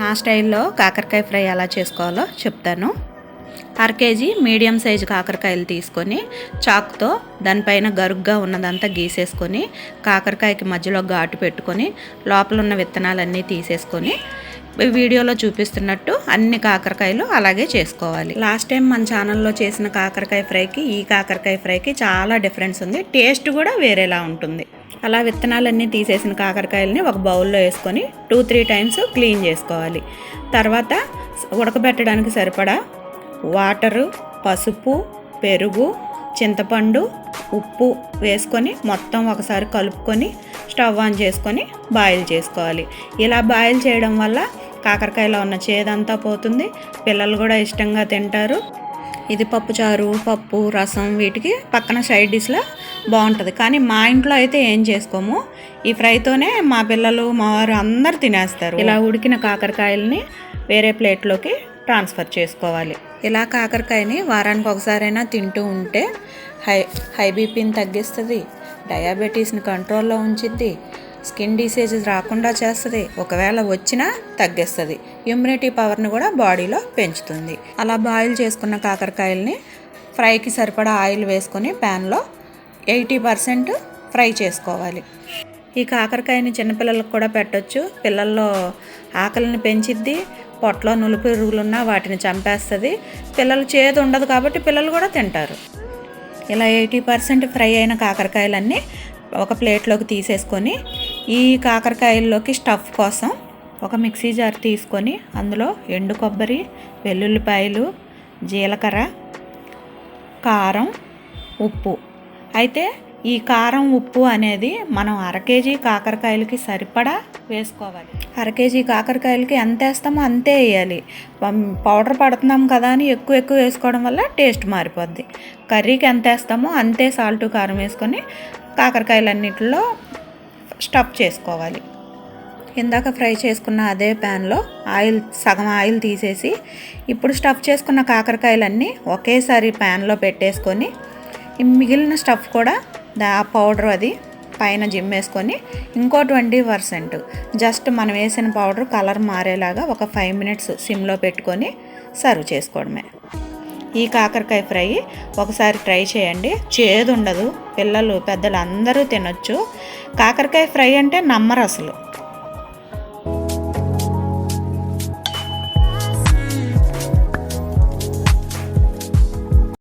నా స్టైల్లో కాకరకాయ ఫ్రై ఎలా చేసుకోవాలో చెప్తాను. అర కేజీ మీడియం సైజు కాకరకాయలు తీసుకొని చాకుతో దానిపైన గరుగ్గా ఉన్నదంతా గీసేసుకొని కాకరకాయకి మధ్యలో ఘాటు పెట్టుకొని లోపల ఉన్న విత్తనాలన్నీ తీసేసుకొని వీడియోలో చూపిస్తున్నట్టు అన్ని కాకరకాయలు అలాగే చేసుకోవాలి. లాస్ట్ టైం మన ఛానల్లో చేసిన కాకరకాయ ఫ్రైకి ఈ కాకరకాయ ఫ్రైకి చాలా డిఫరెన్స్ ఉంది. టేస్ట్ కూడా వేరేలా ఉంటుంది. అలా విత్తనాలన్నీ తీసేసిన కాకరకాయలని ఒక బౌల్లో వేసుకొని టూ త్రీ టైమ్స్ క్లీన్ చేసుకోవాలి. తర్వాత ఉడకబెట్టడానికి సరిపడా వాటరు పసుపు పెరుగు చింతపండు ఉప్పు వేసుకొని మొత్తం ఒకసారి కలుపుకొని స్టవ్ ఆన్ చేసుకొని బాయిల్ చేసుకోవాలి. ఇలా బాయిల్ చేయడం వల్ల కాకరకాయలో ఉన్న చేదంతా పోతుంది. పిల్లలు కూడా ఇష్టంగా తింటారు. ఇది పప్పుచారు పప్పు రసం వీటికి పక్కన సైడ్ డిష్లా బాగుంటుంది. కానీ మా ఇంట్లో అయితే ఏం చేసుకోము. ఈ ఫ్రైతోనే మా పిల్లలు మా వారు అందరు తినేస్తారు. ఇలా ఉడికిన కాకరకాయలని వేరే ప్లేట్లోకి ట్రాన్స్ఫర్ చేసుకోవాలి. ఇలా కాకరకాయని వారానికి ఒకసారైనా తింటూ ఉంటే హై హై బీపీని తగ్గిస్తుంది. డయాబెటీస్ని కంట్రోల్లో ఉంచిద్ది. స్కిన్ డిసీజెస్ రాకుండా చేస్తుంది. ఒకవేళ వచ్చినా తగ్గిస్తుంది. ఇమ్యూనిటీ పవర్ని కూడా బాడీలో పెంచుతుంది. అలా బాయిల్ చేసుకున్న కాకరకాయల్ని ఫ్రైకి సరిపడా ఆయిల్ వేసుకొని ప్యాన్లో ఎయిటీ పర్సెంట్ ఫ్రై చేసుకోవాలి. ఈ కాకరకాయని చిన్నపిల్లలకు కూడా పెట్టొచ్చు. పిల్లల్లో ఆకలిని పెంచిద్ది. పొట్టలో నులిపిరుగులున్నా వాటిని చంపేస్తుంది. పిల్లలు చేదు ఉండదు కాబట్టి పిల్లలు కూడా తింటారు. ఇలా ఎయిటీ పర్సెంట్ ఫ్రై అయిన కాకరకాయలన్నీ ఒక ప్లేట్లోకి తీసేసుకొని ఈ కాకరకాయల్లోకి స్టఫ్ కోసం ఒక మిక్సీ జార్ తీసుకొని అందులో ఎండు కొబ్బరి వెల్లుల్లిపాయలు జీలకర్ర కారం ఉప్పు. అయితే ఈ కారం ఉప్పు అనేది మనం అర కేజీ కాకరకాయలకి సరిపడా వేసుకోవాలి. అర కేజీ కాకరకాయలకి ఎంత వేస్తామో అంతే వేయాలి. పం- పౌడర్ పడుతున్నాం కదా అని ఎక్కువ ఎక్కువ వేసుకోవడం వల్ల టేస్ట్ మారిపోద్ది. కర్రీకి ఎంత వేస్తామో అంతే సాల్ట్ కారం వేసుకొని కాకరకాయలన్నిటిలో స్టఫ్ చేసుకోవాలి. ఇందాక ఫ్రై చేసుకున్న అదే ప్యాన్లో ఆయిల్ సగం ఆయిల్ తీసేసి ఇప్పుడు స్టఫ్ చేసుకున్న కాకరకాయలన్నీ ఒకేసారి ప్యాన్లో పెట్టేసుకొని మిగిలిన స్టఫ్ కూడా దా పౌడర్ అది పైన జిమ్మేసుకొని ఇంకో ట్వంటీ పర్సెంట్. జస్ట్ మనం వేసిన పౌడర్ కలర్ మారేలాగా ఒక ఫైవ్ మినిట్స్ సిమ్లో పెట్టుకొని సర్వ్ చేసుకోవడమే. ఈ కాకరకాయ ఫ్రై ఒకసారి ట్రై చేయండి. చేదు ఉండదు. పిల్లలు పెద్దలు అందరూ తినొచ్చు. కాకరకాయ ఫ్రై అంటే నమ్మరు అసలు.